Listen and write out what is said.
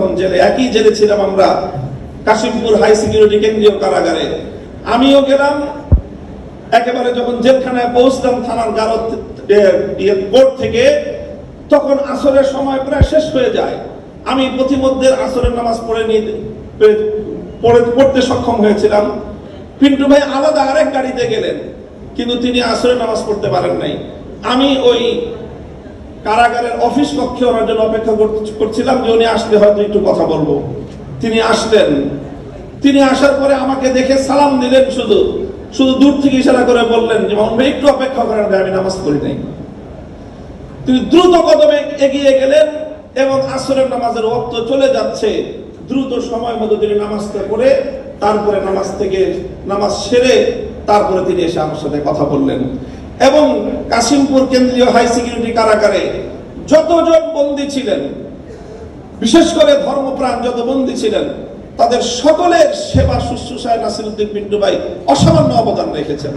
তখন জেলে, একই জেলে ছিলাম আমরা, কাশিমপুর হাই সিকিউরিটি কেন্দ্রীয় কারাগারে। আমিও গেলাম, একেবারে যখন জেলখানায় পৌঁছলাম থানার গারদ কোর্ট থেকে, তখন আসরের সময় প্রায় শেষ হয়ে যায়। আমি প্রতিমধ্যে আসরের নামাজ পড়ে নিয়ে পড়ে, পড়তে সক্ষম হয়েছিলাম। পিন্টু ভাই আলাদা আরেক গাড়িতে গেলেন, কিন্তু তিনি আসরের নামাজ পড়তে পারেন নাই। আমি ওই কারাগারের অফিস কক্ষে ওনার জন্য অপেক্ষা করছিলাম যে উনি আসলে হয়তো একটু কথা বলব। তিনি আসলেন। তিনি আসার পরে আমাকে দেখে সালাম দিলেন শুধু। শুধু দূর থেকে ইশারা করে বললেন যে মামুন ভাই একটু অপেক্ষা করেন ভাই, আমি নামাজ পড়ি নাই। তিনি দ্রুত কদমে এগিয়ে গেলেন এবং আসরের নামাজের ওক্ত চলে যাচ্ছে। দ্রুত সময় মতো তিনি নামাজটা পড়ে তারপরে নামাজ থেকে নামাজ সেরে তারপরে তিনি এসে আমার সাথে কথা বললেন। এবং কাশিমপুর কেন্দ্রীয় হাই সিকিউরিটি কারাগারে যতজন বন্দী ছিলেন, বিশেষ করে ধর্মপ্রাণ যত বন্দী ছিলেন, তাদের সকলের সেবা শুশ্রূষায় নাসিরুদ্দিন পিন্টু ভাই অসামান্য অবদান রেখেছেন।